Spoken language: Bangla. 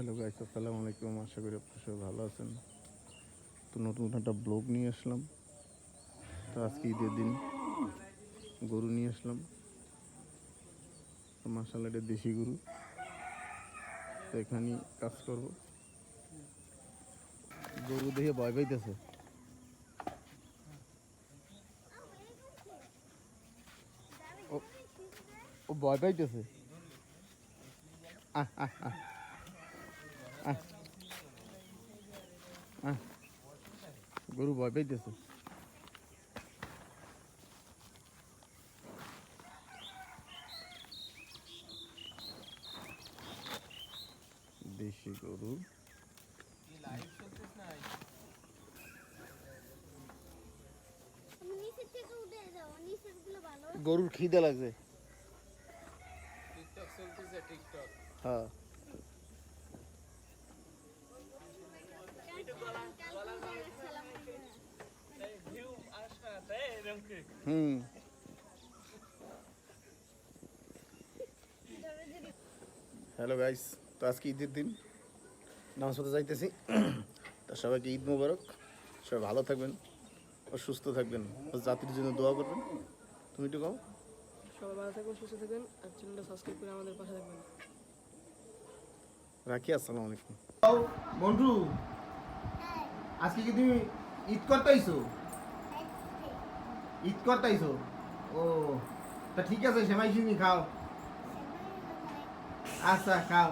হ্যালো গাইস আসসালামু আলাইকুম। আশা করি আপনারা সবাই ভালো আছেন। তো নতুন একটা ব্লগ নিয়ে আসলাম। তো আজকে ঈদের দিন গরু নিয়ে আসলাম। তো মাসাল্লাহ এটা দেশি গরু। তো এখানে কাজ করব। গরু দেখে ভয় পাইতেছে। ও- ভয় পাইতেছে। আহ আহ আহ। গরু ভয় পাইতেছে দেশি গরু। গরুর খিদে লাগছে। টিকটক চলতেছে টিকটক। হ্যাঁ। হুম। হ্যালো গাইস তো আজকে ঈদের দিন। নামাজ পড়তে যাইতেছি। তা সবাইকে ঈদ মোবারক। সবাই ভালো থাকবেন ও সুস্থ থাকবেন। ও জাতির জন্য দোয়া করবেন। তুমি একটু কও। সবাই ভালো থাকবেন সুস্থ থাকবেন আর চ্যানেলটা সাবস্ক্রাইব করে আমাদের পাশে থাকবেন। রাখি আসসালামু আলাইকুম। বন্ধু আজকে কি তুমি ঈদ করতে আইছো? ঈদ করতে আইছো ও তা ঠিক আছে সেমাই সিমি খাও। আচ্ছা খাও।